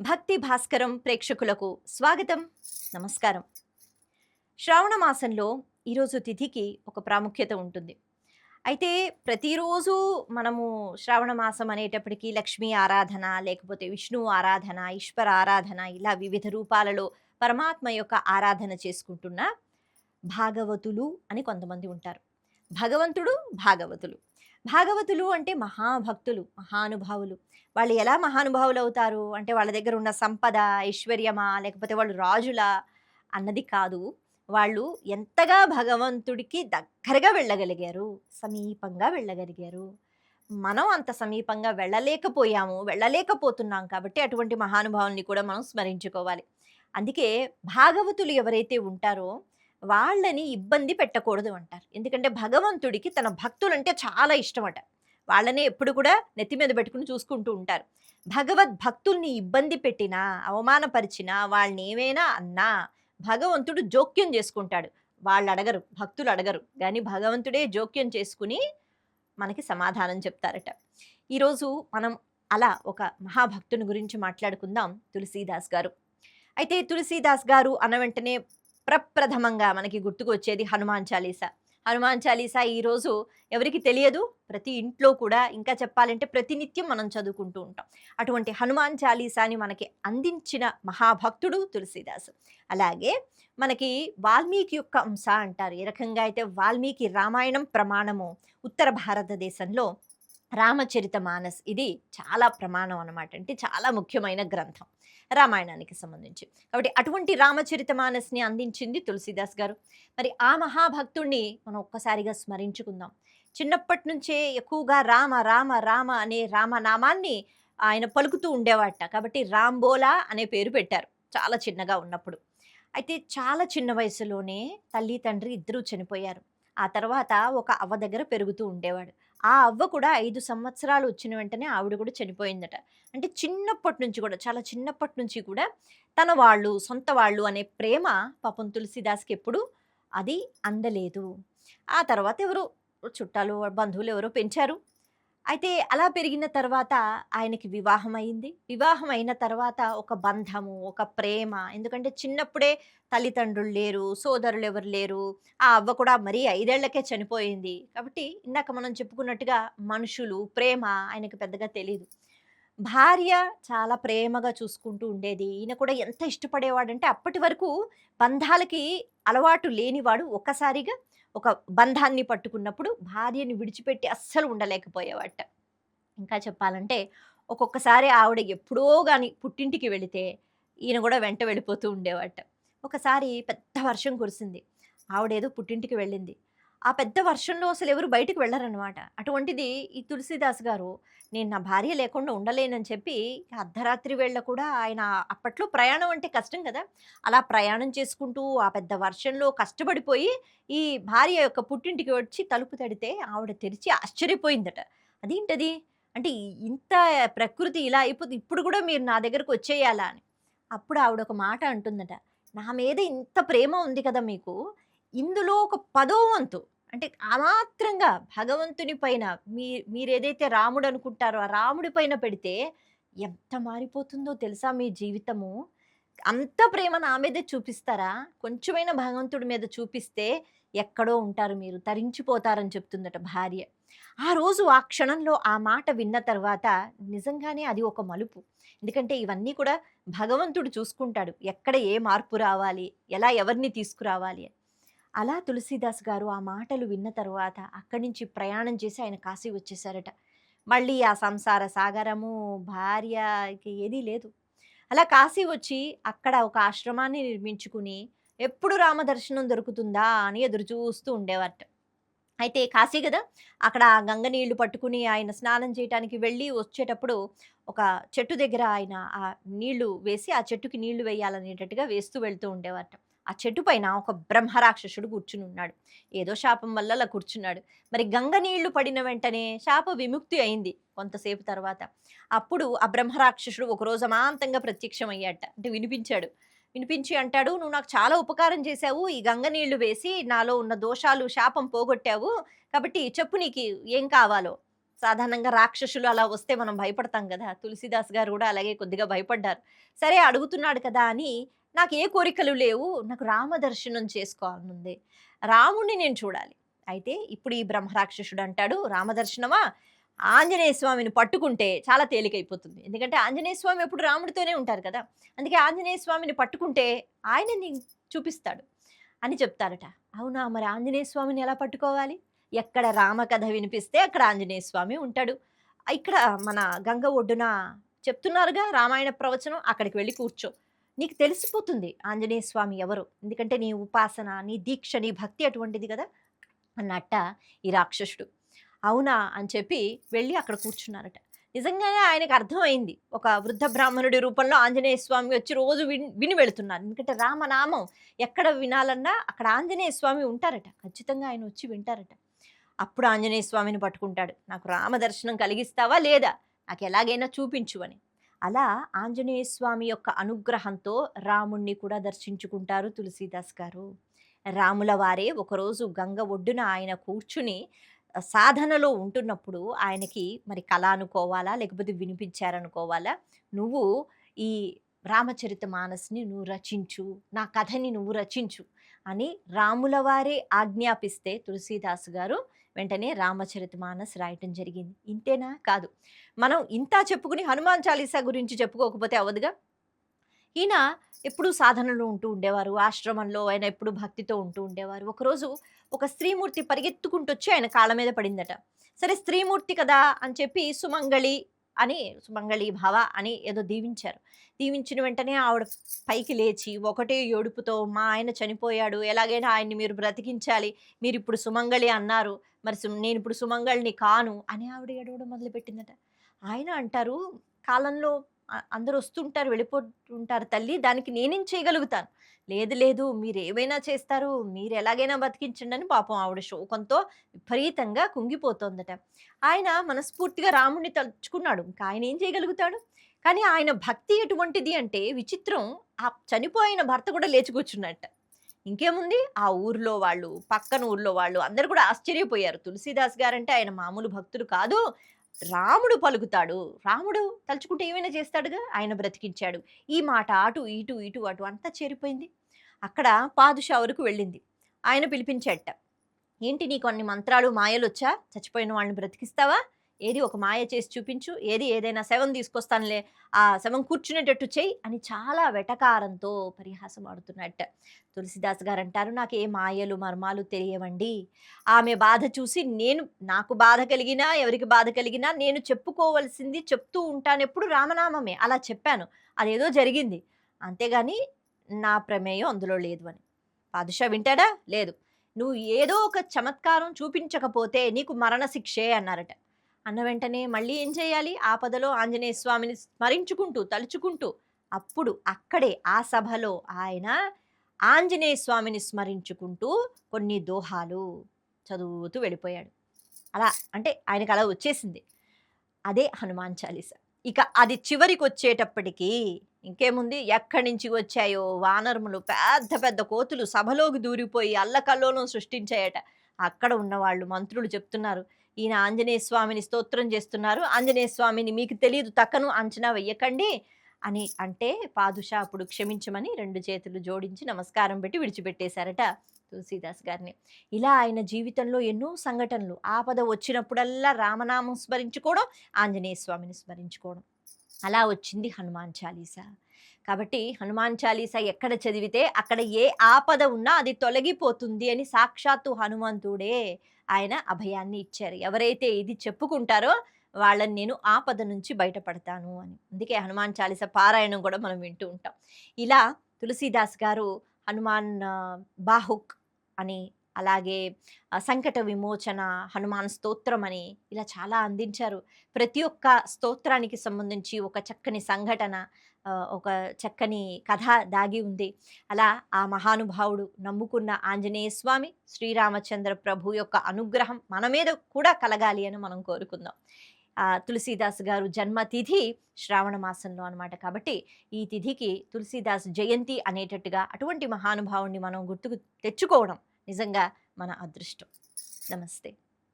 భక్తి భాస్కరం ప్రేక్షకులకు స్వాగతం. నమస్కారం. శ్రావణ మాసంలో ఈరోజు తిథికి ఒక ప్రాముఖ్యత ఉంటుంది. అయితే ప్రతిరోజు మనము శ్రావణ మాసం అనేటప్పటికీ లక్ష్మీ ఆరాధన లేకపోతే విష్ణు ఆరాధన ఈశ్వర ఆరాధన ఇలా వివిధ రూపాలలో పరమాత్మ యొక్క ఆరాధన చేసుకుంటున్న భాగవతులు అని కొంతమంది ఉంటారు. భగవంతుడు భాగవతులు. భాగవతులు అంటే మహాభక్తులు మహానుభావులు. వాళ్ళు ఎలా మహానుభావులు అవుతారు? అంటే వాళ్ళ దగ్గర ఉన్న సంపద ఐశ్వర్యమా? లేకపోతే వాళ్ళు రాజులా? అన్నది కాదు. వాళ్ళు ఎంతగా భగవంతుడికి దగ్గరగా వెళ్ళగలిగారు? సమీపంగా వెళ్ళగలిగారు? మనం అంత సమీపంగా వెళ్ళలేకపోయాము వెళ్ళలేకపోతున్నాం కాబట్టి అటువంటి మహానుభావుల్ని కూడా మనం స్మరించుకోవాలి. అందుకే భాగవతులు ఎవరైతే ఉంటారో వాళ్ళని ఇబ్బంది పెట్టకూడదు అంటారు. ఎందుకంటే భగవంతుడికి తన భక్తులంటే చాలా ఇష్టమట. వాళ్ళనే ఎప్పుడు కూడా నెత్తి మీద పెట్టుకుని చూసుకుంటూ ఉంటారు. భగవద్ భక్తుల్ని ఇబ్బంది పెట్టినా అవమానపరిచినా వాళ్ళని ఏమైనా అన్నా భగవంతుడు జోక్యం చేసుకుంటాడు. వాళ్ళు అడగరు భక్తులు అడగరు. కానీ భగవంతుడే జోక్యం చేసుకుని మనకి సమాధానం చెప్తారట. ఈరోజు మనం అలా ఒక మహాభక్తుని గురించి మాట్లాడుకుందాం తులసీదాస్ గారు. అయితే తులసీదాస్ గారు అన్న వెంటనే ప్రప్రథమంగా మనకి గుర్తుకు వచ్చేది హనుమాన్ చాలీసా. హనుమాన్ చాలీసా ఈరోజు ఎవరికి తెలియదు ప్రతి ఇంట్లో కూడా ఇంకా చెప్పాలంటే ప్రతినిత్యం మనం చదువుకుంటూ ఉంటాం. అటువంటి హనుమాన్ చాలీసాని మనకి అందించిన మహాభక్తుడు తులసిదాసు. అలాగే మనకి వాల్మీకి యొక్క అంశ అంటారు. ఏ రకంగా అయితే వాల్మీకి రామాయణం ప్రమాణము ఉత్తర భారతదేశంలో రామచరిత మానస్ ఇది చాలా ప్రమాణం అనమాట అంటే చాలా ముఖ్యమైన గ్రంథం రామాయణానికి సంబంధించి. కాబట్టి అటువంటి రామచరిత మానస్ని అందించింది తులసిదాస్ గారు. మరి ఆ మహాభక్తుణ్ణి మనం ఒక్కసారిగా స్మరించుకుందాం. చిన్నప్పటి నుంచే ఎక్కువగా రామ రామ రామ అనే రామనామాన్ని ఆయన పలుకుతూ ఉండేవాట. కాబట్టి రాంబోలా అనే పేరు పెట్టారు. చాలా చిన్నగా ఉన్నప్పుడు. అయితే చాలా చిన్న వయసులోనే తల్లి తండ్రి ఇద్దరూ చనిపోయారు. ఆ తర్వాత ఒక అవ్వ దగ్గర పెరుగుతూ ఉండేవాడు. ఆ అవ్వ కూడా ఐదు సంవత్సరాలు వచ్చిన వెంటనే ఆవిడ కూడా చనిపోయిందట. అంటే చిన్నప్పటి నుంచి కూడా చాలా చిన్నప్పటి నుంచి కూడా తన వాళ్ళు సొంత వాళ్ళు అనే ప్రేమ పాపం తులసిదాస్కి ఎప్పుడు అది అందలేదు. ఆ తర్వాత ఎవరు చుట్టాలు బంధువులు ఎవరో పెంచారు. అయితే అలా పెరిగిన తర్వాత ఆయనకి వివాహం అయింది. వివాహం అయిన తర్వాత ఒక బంధము ఒక ప్రేమ. ఎందుకంటే చిన్నప్పుడే తల్లిదండ్రులు లేరు సోదరులు ఎవరు లేరు. ఆ అవ్వ కూడా మరీ ఐదేళ్ళకే చనిపోయింది. కాబట్టి ఇందాక మనం చెప్పుకున్నట్టుగా మనుషులు ప్రేమ ఆయనకు పెద్దగా తెలియదు భార్య చాలా ప్రేమగా చూసుకుంటూ ఉండేది. ఈయన కూడా ఎంత ఇష్టపడేవాడంటే అప్పటి వరకు బంధాలకి అలవాటు లేనివాడు ఒక్కసారిగా ఒక బంధాన్ని పట్టుకున్నప్పుడు భార్యని విడిచిపెట్టి అస్సలు ఉండలేకపోయేవాట ఇంకా చెప్పాలంటే ఒక్కొక్కసారి ఆవిడ ఎప్పుడో కానీ పుట్టింటికి వెళితే ఈయన కూడా వెంట వెళ్ళిపోతూ ఉండేవాట ఒకసారి పెద్ద వర్షం కురిసింది. ఆవిడేదో పుట్టింటికి వెళ్ళింది. ఆ పెద్ద వర్షంలో అసలు ఎవరు బయటికి వెళ్ళరనమాట అటువంటిది ఈ తులసిదాస్ గారు నేను నా భార్య లేకుండా ఉండలేనని చెప్పి అర్ధరాత్రి వేళ కూడా ఆయన అప్పట్లో ప్రయాణం అంటే కష్టం కదా! అలా ప్రయాణం చేసుకుంటూ ఆ పెద్ద వర్షంలో కష్టపడిపోయి ఈ భార్య యొక్క పుట్టింటికి వచ్చి తలుపు తడితే ఆవిడ తెరిచి ఆశ్చర్యపోయిందట. అదేంటది? అంటే ఇంత ప్రకృతి ఇలా అయిపోతుంది ఇప్పుడు కూడా మీరు నా దగ్గరకు వచ్చేయాలా? అని. అప్పుడు ఆవిడ ఒక మాట అంటుందట నా మీద ఇంత ప్రేమ ఉంది కదా మీకు! ఇందులో ఒక పదో వంతు. అంటే అమాత్రంగా భగవంతుని పైన మీ మీరు ఏదైతే రాముడు అనుకుంటారో ఆ రాముడి పైన పెడితే ఎంత మారిపోతుందో తెలుసా మీ జీవితము? అంత ప్రేమ నా మీదే చూపిస్తారా? కొంచెమైనా భగవంతుడి మీద చూపిస్తే ఎక్కడో ఉంటారు మీరు తరించిపోతారని చెప్తుందట భార్య. ఆ రోజు ఆ క్షణంలో ఆ మాట విన్న తర్వాత నిజంగానే అది ఒక మలుపు. ఎందుకంటే ఇవన్నీ కూడా భగవంతుడు చూసుకుంటాడు. ఎక్కడ ఏ మార్పు రావాలి? ఎలా ఎవరిని తీసుకురావాలి అని. అలా తులసీదాస్ గారు ఆ మాటలు విన్న తర్వాత అక్కడి నుంచి ప్రయాణం చేసి ఆయన కాశీ వచ్చేసారట. మళ్ళీ ఆ సంసార సాగరము భార్యకి ఏదీ లేదు. అలా కాశీ వచ్చి అక్కడ ఒక ఆశ్రమాన్ని నిర్మించుకుని ఎప్పుడు రామదర్శనం దొరుకుతుందా అని ఎదురు చూస్తూ ఉండేవారట. అయితే కాశీ కదా! అక్కడ గంగ నీళ్ళు పట్టుకుని ఆయన స్నానం చేయడానికి వెళ్ళి వచ్చేటప్పుడు ఒక చెట్టు దగ్గర ఆయన ఆ నీళ్ళు వేసి ఆ చెట్టుకి నీళ్ళు వేయాలనేటట్టుగా వేస్తూ వెళ్తూ ఉండేవారట. ఆ చెట్టు పైన ఒక బ్రహ్మరాక్షసుడు కూర్చుని ఉన్నాడు. ఏదో శాపం వల్ల అలా కూర్చున్నాడు. మరి గంగ నీళ్ళు పడిన వెంటనే శాప విముక్తి అయింది కొంతసేపు తర్వాత. అప్పుడు ఆ బ్రహ్మరాక్షసుడు ఒకరోజు అమాంతంగా ప్రత్యక్షం అయ్యాట అంటే వినిపించాడు. వినిపించి అంటాడు నువ్వు నాకు చాలా ఉపకారం చేశావు. ఈ గంగ నీళ్ళు వేసి నాలో ఉన్న దోషాలు శాపం పోగొట్టావు. కాబట్టి చెప్పు నీకు ఏం కావాలో. సాధారణంగా రాక్షసులు అలా వస్తే మనం భయపడతాం కదా. తులసిదాస్ గారు కూడా అలాగే కొద్దిగా భయపడ్డారు. సరే అడుగుతున్నాడు కదా అని నాకు ఏ కోరికలు లేవు నాకు రామ దర్శనం చేసుకోవాలనుంది. రాముణ్ణి నేను చూడాలి. అయితే ఇప్పుడు ఈ బ్రహ్మరాక్షసుడు అంటాడు రామదర్శనమా ఆంజనేయ స్వామిని పట్టుకుంటే చాలా తేలికైపోతుంది. ఎందుకంటే ఆంజనేయ స్వామి ఎప్పుడు రాముడితోనే ఉంటారు కదా. అందుకే ఆంజనేయ స్వామిని పట్టుకుంటే ఆయనని చూపిస్తాడు అని చెప్తారట. అవునా? మరి ఆంజనేయ స్వామిని ఎలా పట్టుకోవాలి? ఎక్కడ రామకథ వినిపిస్తే అక్కడ ఆంజనేయ స్వామి ఉంటాడు. ఇక్కడ మన గంగ ఒడ్డున చెప్తున్నారుగా రామాయణ ప్రవచనం అక్కడికి వెళ్ళి కూర్చో. నీకు తెలిసిపోతుంది ఆంజనేయ స్వామి ఎవరు. ఎందుకంటే నీ ఉపాసన నీ దీక్ష నీ భక్తి అటువంటిది కదా అన్నట్ట ఈ రాక్షసుడు. అవునా అని చెప్పి వెళ్ళి అక్కడ కూర్చున్నారట. నిజంగానే ఆయనకు అర్థమైంది. ఒక వృద్ధ బ్రాహ్మణుడి రూపంలో ఆంజనేయ స్వామి వచ్చి రోజు విని విని వెళుతున్నారు. ఎందుకంటే రామనామం ఎక్కడ వినాలన్నా అక్కడ ఆంజనేయ స్వామి ఉంటారట. ఖచ్చితంగా ఆయన వచ్చి వింటారట. అప్పుడు ఆంజనేయ స్వామిని పట్టుకుంటాడు. నాకు రామ దర్శనం కలిగిస్తావా లేదా? నాకు ఎలాగైనా చూపించు అని. అలా ఆంజనేయ స్వామి యొక్క అనుగ్రహంతో రాముణ్ణి కూడా దర్శించుకుంటారు తులసీదాస్ గారు. రాముల వారే ఒకరోజు గంగ ఒడ్డున ఆయన కూర్చుని సాధనలో ఉంటున్నప్పుడు ఆయనకి మరి కళ అనుకోవాలా లేకపోతే వినిపించారనుకోవాలా? నువ్వు ఈ రామచరిత మానస్ని నువ్వు రచించు నా కథని నువ్వు రచించు అని రాముల వారే ఆజ్ఞాపిస్తే తులసీదాస్ గారు వెంటనే రామచరిత మానస్ రాయటం జరిగింది. ఇంతేనా? కాదు. మనం ఇంత చెప్పుకుని హనుమాన్ చాలీసా గురించి చెప్పుకోకపోతే అవదుగా ఈయన ఎప్పుడు సాధనలో ఉంటూ ఉండేవారు. ఆశ్రమంలో ఆయన ఎప్పుడు భక్తితో ఉంటూ ఉండేవారు. ఒకరోజు ఒక స్త్రీమూర్తి పరిగెత్తుకుంటూ వచ్చి ఆయన కాళ్ళ మీద పడిందట. సరే స్త్రీమూర్తి కదా అని చెప్పి సుమంగళి అని సుమంగళి భవ అని ఏదో దీవించారు. దీవించిన వెంటనే ఆవిడ పైకి లేచి ఒకటే ఏడుపుతో మా ఆయన చనిపోయాడు ఎలాగైనా ఆయన్ని మీరు బ్రతికించాలి మీరు ఇప్పుడు సుమంగళి అన్నారు మరి నేను ఇప్పుడు సుమంగళిని కాను అని ఆవిడ ఏడవడం మొదలుపెట్టిందట. ఆయన అంటారు కాలంలో అందరూ వస్తుంటారు వెళ్ళిపోతుంటారు తల్లి దానికి నేనేం చేయగలుగుతాను? లేదు లేదు మీరు ఏమైనా చేస్తారు మీరు ఎలాగైనా బతికించండి అని పాపం ఆవిడ శోకంతో విపరీతంగా కుంగిపోతోందట. ఆయన మనస్ఫూర్తిగా రాముడిని తలుచుకున్నాడు. ఇంకా ఆయన ఏం చేయగలుగుతాడు? కానీ ఆయన భక్తి ఎటువంటిది అంటే విచిత్రం. ఆ చనిపోయిన భర్త కూడా లేచి కూర్చున్నట్ట. ఇంకేముంది? ఆ ఊర్లో వాళ్ళు పక్కన ఊర్లో వాళ్ళు అందరు కూడా ఆశ్చర్యపోయారు. తులసీదాస్ గారంటే ఆయన మామూలు భక్తుడు కాదు. రాముడు పలుకుతాడు. రాముడు తలుచుకుంటే ఏమైనా చేస్తాడుగా? ఆయన బ్రతికించాడు. ఈ మాట అటు ఇటు ఇటు అటు అంతా చేరిపోయింది. అక్కడ పాదుషా వరకు వెళ్ళింది. ఆయన పిలిపించేట ఏంటి నీకు అన్ని మంత్రాలు మాయలు వచ్చా చచ్చిపోయిన వాళ్ళని బ్రతికిస్తావా? ఏది ఒక మాయ చేసి చూపించు ఏది ఏదైనా శవం తీసుకొస్తానులే ఆ శవం కూర్చునేటట్టు చెయ్యి అని చాలా వెటకారంతో పరిహాసం ఆడుతున్నట్ట. తులసిదాస్ గారు అంటారు నాకు ఏ మాయలు మర్మాలు తెలియవండి. ఆమె బాధ చూసి నేను నాకు బాధ కలిగినా ఎవరికి బాధ కలిగినా నేను చెప్పుకోవలసింది చెప్తూ ఉంటాను ఎప్పుడు రామనామమే. అలా చెప్పాను. అదేదో జరిగింది. అంతేగాని నా ప్రమేయం అందులో లేదు అని. పాదుషా వింటాడా? లేదు. నువ్వు ఏదో ఒక చమత్కారం చూపించకపోతే నీకు మరణశిక్షే అన్నారట. అన్న వెంటనే మళ్ళీ ఏం చేయాలి? ఆపదలో ఆంజనేయ స్వామిని స్మరించుకుంటూ తలుచుకుంటూ అప్పుడు అక్కడే ఆ సభలో ఆయన ఆంజనేయ స్వామిని స్మరించుకుంటూ కొన్ని దోహాలు చదువుతూ వెళ్ళిపోయాడు. అలా అంటే ఆయనకు అలా వచ్చేసింది. అదే హనుమాన్ చాలీస. ఇక అది చివరికి వచ్చేటప్పటికీ ఇంకేముంది? ఎక్కడి నుంచి వచ్చాయో? వానరములు పెద్ద పెద్ద కోతులు సభలోకి దూరిపోయి అల్లకల్లోలం సృష్టించాయట. అక్కడ ఉన్నవాళ్ళు మంత్రులు చెప్తున్నారు. ఈయన ఆంజనేయ స్వామిని స్తోత్రం చేస్తున్నారు. ఆంజనేయ స్వామిని మీకు తెలియదు తక్కను అంచనా వెయ్యకండి అని అంటే పాదుషా అప్పుడు క్షమించమని రెండు చేతులు జోడించి నమస్కారం పెట్టి విడిచిపెట్టేశారట తులసీదాస్ గారిని. ఇలా ఆయన జీవితంలో ఎన్నో సంఘటనలు ఆపద వచ్చినప్పుడల్లా రామనామం స్మరించుకోవడం ఆంజనేయ స్వామిని స్మరించుకోవడం. అలా వచ్చింది హనుమాన్ చాలీసా. కాబట్టి హనుమాన్ చాలీసా ఎక్కడ చదివితే అక్కడ ఏ ఆపద ఉన్నా అది తొలగిపోతుంది అని సాక్షాత్తు హనుమంతుడే ఆయన అభయాన్ని ఇచ్చారు. ఎవరైతే ఇది చెప్పుకుంటారో వాళ్ళని నేను ఆపద నుంచి బయటపడతాను అని. అందుకే హనుమాన్ చాలీస పారాయణం కూడా మనం వింటూ ఉంటాం. ఇలా తులసీదాస్ గారు హనుమాన్ బాహుక్ అని అలాగే సంకట విమోచన హనుమాన్ స్తోత్రం అని ఇలా చాలా అందించారు. ప్రతి ఒక్క స్తోత్రానికి సంబంధించి ఒక చక్కని సంఘటన ఒక చక్కని కథ దాగి ఉంది. అలా ఆ మహానుభావుడు నమ్ముకున్న ఆంజనేయ స్వామి శ్రీరామచంద్ర ప్రభు యొక్క అనుగ్రహం మన మీద కూడా కలగాలి అని మనం కోరుకుందాం. తులసీదాస్ గారు జన్మతిథి శ్రావణ మాసంలో అనమాట కాబట్టి ఈ తిథికి తులసీదాస్ జయంతి అనేటట్టుగా అటువంటి మహానుభావుణ్ణి మనం గుర్తుకు తెచ్చుకోవడం నిజంగా మన అదృష్టం. నమస్తే.